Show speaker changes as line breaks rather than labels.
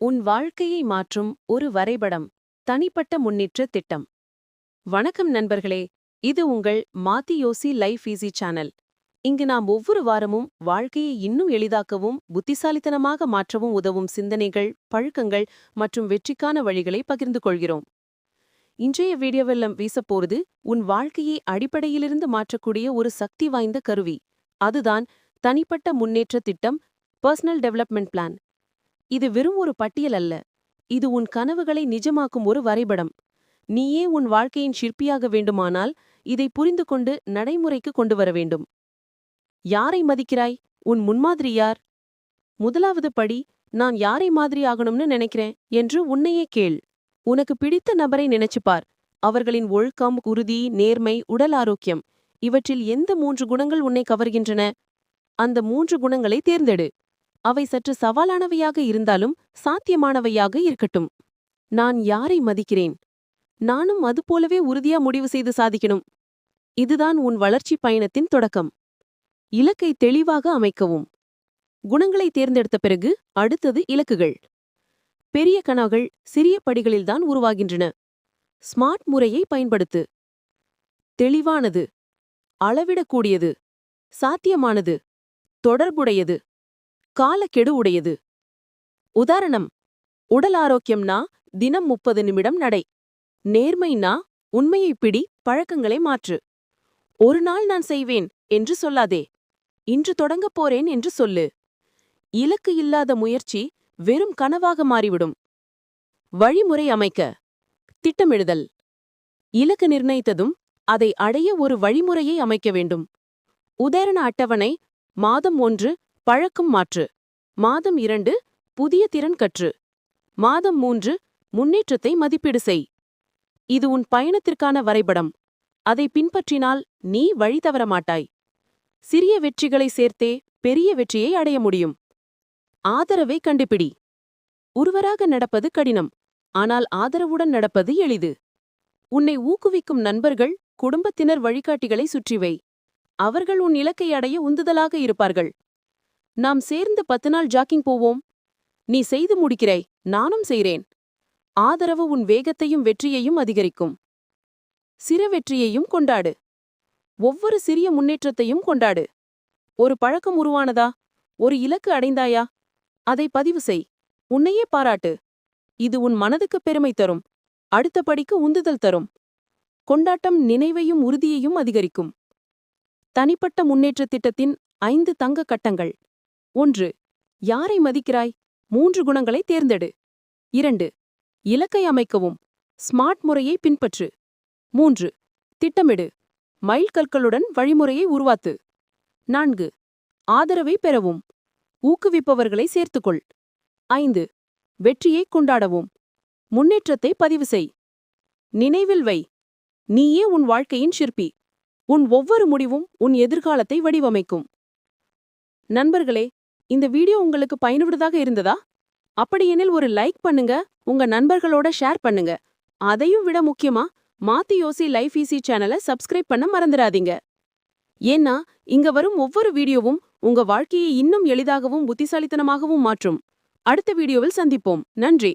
உன் வாழ்க்கையை மாற்றும் ஒரு வரைபடம் தனிப்பட்ட முன்னேற்ற திட்டம். வணக்கம் நண்பர்களே இது உங்கள் மாத்தி யோசி லைஃப் ஈஸி சேனல். இங்கு நாம் ஒவ்வொரு வாரமும் வாழ்க்கையை இன்னும் எளிதாக்கவும் புத்திசாலித்தனமாக மாற்றவும் உதவும் சிந்தனைகள் பழக்கங்கள் மற்றும் வெற்றிக்கான வழிகளை பகிர்ந்து கொள்கிறோம். இன்றைய வீடியோவெல்லாம் வீசப்போறது உன் வாழ்க்கையை அடிப்படையிலிருந்து மாற்றக்கூடிய ஒரு சக்தி வாய்ந்த கருவி. அதுதான் தனிப்பட்ட முன்னேற்ற திட்டம் பர்சனல் டெவலப்மெண்ட் பிளான். இது வெறும் ஒரு பட்டியல் அல்ல. இது உன் கனவுகளை நிஜமாக்கும் ஒரு வரைபடம். நீயே உன் வாழ்க்கையின் சிற்பியாக வேண்டுமானால் இதை புரிந்து கொண்டு நடைமுறைக்கு கொண்டு வர வேண்டும். யாரை மதிக்கிறாய்? உன் முன்மாதிரி யார்? முதலாவது படி நான் யாரை மாதிரி ஆகணும்னு நினைக்கிறேன் என்று உன்னையே கேள். உனக்கு பிடித்த நபரை நினைச்சுப்பார் அவர்களின் ஒழுக்கம் உறுதி நேர்மை உடல் ஆரோக்கியம் இவற்றில் எந்த மூன்று குணங்கள் உன்னை கவர்கின்றன? அந்த மூன்று குணங்களை தேர்ந்தெடு. அவை சற்று சவாலானவையாக இருந்தாலும் சாத்தியமானவையாக இருக்கட்டும். நான் யாரை மதிக்கிறேன்? நானும் அதுபோலவே உறுதியா முடிவு செய்து சாதிக்கணும். இதுதான் உன் வளர்ச்சி பயணத்தின் தொடக்கம். இலக்கை தெளிவாக அமைக்கவும். குணங்களை தேர்ந்தெடுத்த பிறகு அடுத்தது இலக்குகள். பெரிய கனவுகள் சிறிய படிகளில்தான் உருவாகின்றன. ஸ்மார்ட் முறையை பயன்படுத்து. தெளிவானது. அளவிடக்கூடியது. சாத்தியமானது. தொடர்புடையது. காலக்கெடு உடையது. உதாரணம் உடல் ஆரோக்கியம்னா தினம் முப்பது நிமிடம் நடை. நேர்மைனா உண்மையை பிடி பழக்கங்களை மாற்று. ஒரு நாள் நான் செய்வேன் என்று சொல்லாதே. இன்று தொடங்கப் போறேன் என்று சொல்லு. இலக்கு இல்லாத முயற்சி வெறும் கனவாக மாறிவிடும். வழிமுறை அமைக்க. திட்டமிடுதல். இலக்கு நிர்ணயித்ததும் அதை அடைய ஒரு வழிமுறையை அமைக்க வேண்டும். உதாரண அட்டவணை மாதம் ஒன்று பழக்கம் மாற்று. மாதம் இரண்டு புதிய திறன் கற்று. மாதம் மூன்று முன்னேற்றத்தை மதிப்பீடு செய். இது உன் பயணத்திற்கான வரைபடம். அதை பின்பற்றினால் நீ வழி தவற மாட்டாய். சிறிய வெற்றிகளை சேர்த்தே பெரிய வெற்றியை அடைய முடியும். ஆதரவை கண்டுபிடி. ஒருவராக நடப்பது கடினம். ஆனால் ஆதரவுடன் நடப்பது எளிது. உன்னை ஊக்குவிக்கும் நண்பர்கள் குடும்பத்தினர் வழிகாட்டிகளை சுற்றிவை அவர்கள் உன் இலக்கை அடைய உந்துதலாக இருப்பார்கள். நாம் சேர்ந்து பத்து நாள் ஜாக்கிங் போவோம். நீ செய்து முடிக்கிறாய் நானும் செய்கிறேன் ஆதரவு உன் வேகத்தையும் வெற்றியையும் அதிகரிக்கும். சிறு வெற்றியையும் கொண்டாடு. ஒவ்வொரு சிறிய முன்னேற்றத்தையும் கொண்டாடு. ஒரு பழக்கம் உருவானதா? ஒரு இலக்கு அடைந்தாயா? அதை பதிவு செய். உன்னையே பாராட்டு. இது உன் மனதுக்கு பெருமை தரும். அடுத்த படிக்கு உந்துதல் தரும். கொண்டாட்டம் நினைவையும் உறுதியையும் அதிகரிக்கும். தனிப்பட்ட முன்னேற்ற திட்டத்தின் ஐந்து தங்க கட்டங்கள். ஒன்று யாரை மதிக்கிறாய்? மூன்று குணங்களை தேர்ந்தெடு. இரண்டு இலக்கை அமைக்கவும். ஸ்மார்ட் முறையை பின்பற்று. மூன்று திட்டமிடு. மைல்கற்களுடன் வழிமுறையை உருவாத்து. நான்கு ஆதரவை பெறவும். ஊக்குவிப்பவர்களை சேர்த்துக்கொள். ஐந்து வெற்றியை கொண்டாடவும். முன்னேற்றத்தை பதிவு செய். நினைவில் வை. நீயே உன் வாழ்க்கையின் சிற்பி. உன் ஒவ்வொரு முடிவும் உன் எதிர்காலத்தை வடிவமைக்கும். நண்பர்களே இந்த வீடியோ உங்களுக்கு பயனுள்ளதாக இருந்ததா? அப்படியெனில் ஒரு லைக் பண்ணுங்க உங்க நண்பர்களோட ஷேர் பண்ணுங்க. அதையும் விட முக்கியமா மாத்தி யோசி லைஃப் ஈஸி சேனலை சப்ஸ்கிரைப் பண்ண மறந்துடாதீங்க. ஏன்னா இங்க வரும் ஒவ்வொரு வீடியோவும் உங்க வாழ்க்கையை இன்னும் எளிதாகவும் புத்திசாலித்தனமாகவும் மாற்றும். அடுத்த வீடியோவில் சந்திப்போம். நன்றி.